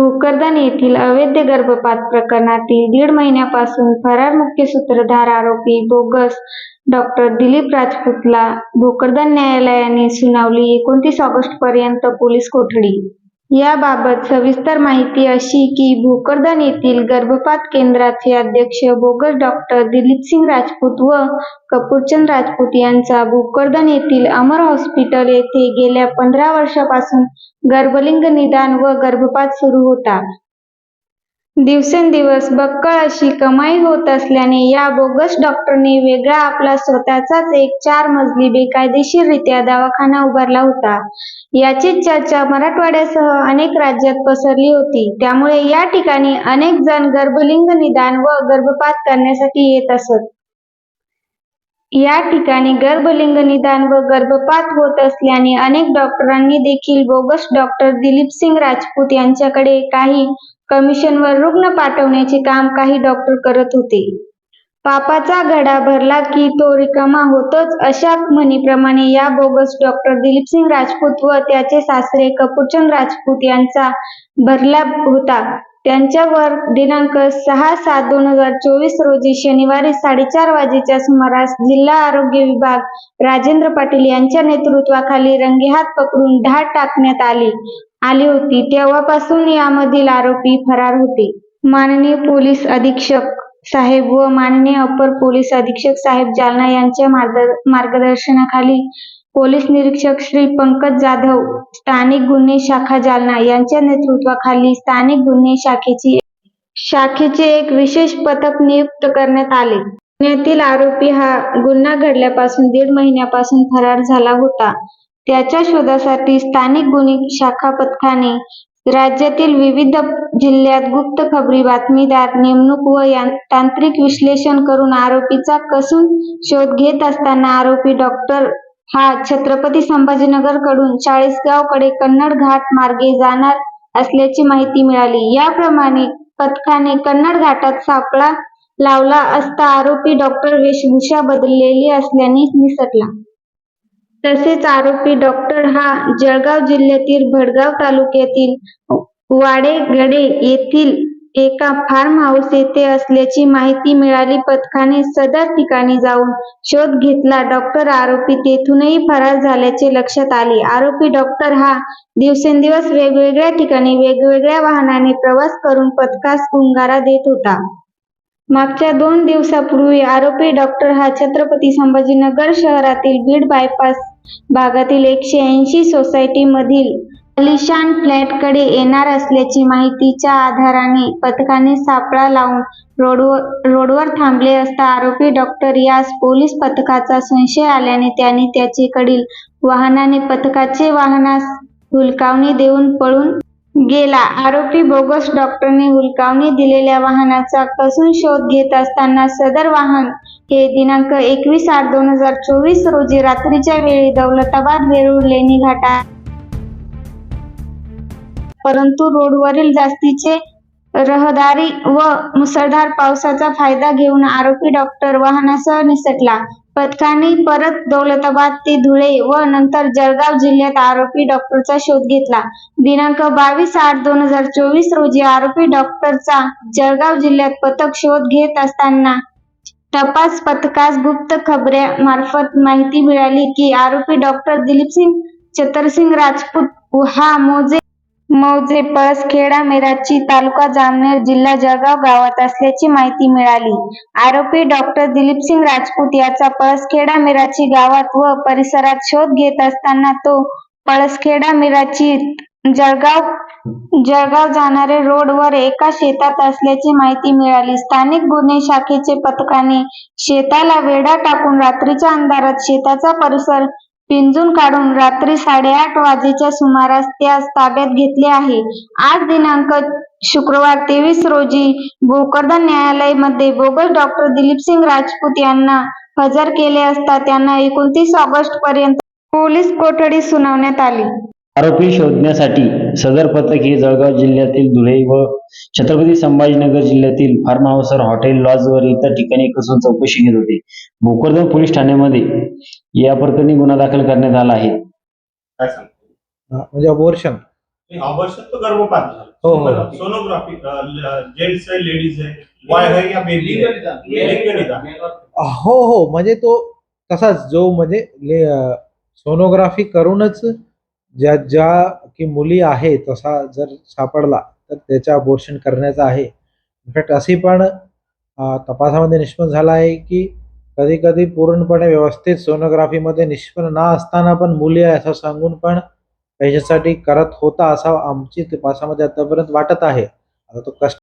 भोकरदन येथील अवैध गर्भपात प्रकरणातील दीड महिन्यापासून फरार मुख्य सूत्रधार आरोपी बोगस डॉक्टर दिलीप राजपूतला भोकरदन न्यायालयाने सुनावली एकोणतीस ऑगस्ट पर्यंत पोलीस कोठडी. याबाबत सविस्तर माहिती अशी की भोकरदन येथील गर्भपात केंद्राचे अध्यक्ष बोगस डॉक्टर दिलीपसिंग राजपूत व कपूरचंद राजपूत यांचा भोकरदन येथील अमर हॉस्पिटल येथे गेल्या पंधरा वर्षापासून गर्भलिंग निदान व गर्भपात सुरू होता. दिवसेंदिवस बक्कळ अशी कमाई होत असल्याने या बोगस डॉक्टरने वेगळा आपला स्वतःचाच एक चार मजली बेकायदेशीररित्या दवाखाना उभारला होता. याची चर्चा मराठवाड्यासह अनेक राज्यात पसरली होती. त्यामुळे या ठिकाणी अनेक जण गर्भलिंग निदान व गर्भपात करण्यासाठी येत असत. या ठिकाणी गर्भलिंग निदान व गर्भपात होत असल्याने अनेक डॉक्टरांनी देखील बोगस डॉक्टर दिलीपसिंग राजपूत यांच्याकडे काही कमिशनवर रुग्ण पाठवण्याचे काम काही डॉक्टर करत होते. पापाचा घडा भरला की तो रिकामा होतोच अशा म्हणीप्रमाणे या बोगस डॉक्टर दिलीपसिंग राजपूत व त्याचे सासरे कपूरचंद राजपूत यांचा भरला होता. त्यांच्यावर दिनांक सहा सात दोन हजार चोवीस रोजी शनिवारी साडेचार वाजेच्या सुमारास जिल्हा आरोग्य विभाग राजेंद्र पाटील यांच्या नेतृत्वाखाली रंगेहात पकडून धाड टाकण्यात आली आली होती. तेव्हापासून यामधील आरोपी फरार होते. माननीय पोलीस अधीक्षक साहेब व माननीय अपर पोलीस अधीक्षक साहेब जालना यांच्या मार्ग मार्गदर्शनाखाली पोलीस निरीक्षक श्री पंकज जाधव स्थानिक गुन्हे शाखा जालना यांच्या नेतृत्वाखाली स्थानिक गुन्हे शाखेची शाखेचे एक विशेष पथक नियुक्त करण्यात आले. पुण्यातील आरोपी हा गुन्हा घडल्यापासून दीड महिन्यापासून फरार झाला होता. त्याच्या शोधासाठी स्थानिक गुन्हे शाखा पथकाने राज्यातील विविध जिल्ह्यात गुप्त खबरी बातमीदार नेमणूक व तांत्रिक विश्लेषण करून आरोपीचा कसून शोध घेत असताना आरोपी डॉक्टर हा छत्रपती संभाजीनगरकडून चाळीसगावकडे कन्नड घाट मार्गे जाणार असल्याची माहिती मिळाली. याप्रमाणे पथकाने कन्नड घाटात सापळा लावला असता आरोपी डॉक्टर वेशभूषा बदललेली असल्याने निसटला. तसेच आरोपी डॉक्टर हा जळगाव जिल्ह्यातील भडगाव तालुक्यातील वाडेगडे येथील एका फार्म हाऊस येथे असल्याची माहिती मिळाली. पथकाने सदर ठिकाणी जाऊन शोध घेतला. डॉक्टर आरोपी तेथूनही फरार झाल्याचे लक्षात आले. आरोपी डॉक्टर हा दिवसेंदिवस वेगवेगळ्या ठिकाणी वेगवेगळ्या वाहनाने प्रवास करून पथकास गुंगारा देत होता. मागच्या दोन दिवसापूर्वी आरोपी डॉक्टर हा छत्रपती संभाजीनगर शहरातील बीड बायपास भागातील एकशे ऐंशी सोसायटीमधील अलिशान फ्लॅटकडे येणार असल्याची माहितीच्या आधाराने पथकाने सापळा लावून रोडवर रोडवर थांबले असता आरोपी डॉक्टर यास पोलीस पथकाचा संशय आल्याने त्याने त्याचेकडील वाहनाने पथकाचे वाहनास हुलकावणी देऊन पळून गेला. आरोपी बोगस डॉक्टरने हुलकावणी दिलेल्या वाहनाचा कसून शोध घेत असताना सदर वाहन हे दिनांक एकवीस आठ दोन हजार चोवीस रोजी रात्रीच्या वेळी दौलताबाद वेरूळ लेणी घाटा परंतु रोडवरील जास्तीचे रहदारी व मुसळधार पावसाचा फायदा घेऊन आरोपी डॉक्टर वाहनासह निसटला. पथकाने परत दौलताबाद ते धुळे व नंतर जळगाव जिल्ह्यात आरोपी डॉक्टरचा शोध घेतला. दिनांक बावीस आठ दोन हजार चोवीस रोजी आरोपी डॉक्टरचा जळगाव जिल्ह्यात पथक शोध घेत असताना तपास पथकास गुप्त खबऱ्या मार्फत माहिती मिळाली की आरोपी डॉक्टर दिलीपसिंग चतरसिंग राजपूत हा मोजे मौजे पळसखेडा मेराची तालुका जामनेर जिल्हा जळगाव गावात असल्याची माहिती मिळाली. आरोपी डॉक्टर दिलीपसिंग राजपूत याचा पळसखेडा मिराची गावात व परिसरात शोध घेत असताना तो पळसखेडा मिराची जळगाव जळगाव जाणारे रोडवर एका शेतात असल्याची माहिती मिळाली. स्थानिक गुन्हे शाखेचे पथकाने शेताला वेढा टाकून रात्रीच्या अंधारात शेताचा परिसर पिंजून काढून रात्री साडेआठ वाजेच्या सुमारास त्यास ताब्यात घेतले आहे. आज दिनांक शुक्रवार तेवीस रोजी भोकरदन न्यायालयामध्ये बोगस डॉक्टर दिलीपसिंग राजपूत यांना हजर केले असता त्यांना एकोणतीस ऑगस्ट पर्यंत पोलीस कोठडी सुनावण्यात आली. आरोपी शोधण्यासाठी सदर पथक हे जळगाव जिल्ह्यातील धुळे व छत्रपती संभाजीनगर जिल्ह्यातील फार्म हाऊसर हॉटेल लॉजवर इतर ठिकाणी कसून चौकशी घेत होते. भोकरदन पोलीस ठाण्यामध्ये या प्रकरणी गुन्हा दाखल करण्यात आला आहे. काय सांगतो? हा, म्हणजे अबोर्शन ऑपरेशन तो गर्भपात हो, हो. झालं सोनोग्राफी जेंट्स आहे लेडीज आहे बॉय आहे या बेबी हो हो म्हणजे तो तसाच जो म्हणजे ले- सोनोग्राफी करूनच ज्या ज्या की मुली आहे तसा जर सापडला तर त्याचं अबॉर्शन करण्याचं आहे. इनफॅक्ट अशी पण अं, तपासामध्ये निष्पन्न झाला आहे की कधी कधी पूर्णपणे व्यवस्थित सोनोग्राफीमध्ये निष्पन्न ना असताना पण मुली आहे असं सांगून पण पैशासाठी करत होता असा आमची तपासामध्ये आतापर्यंत वाटत आहे. आता तो कष्ट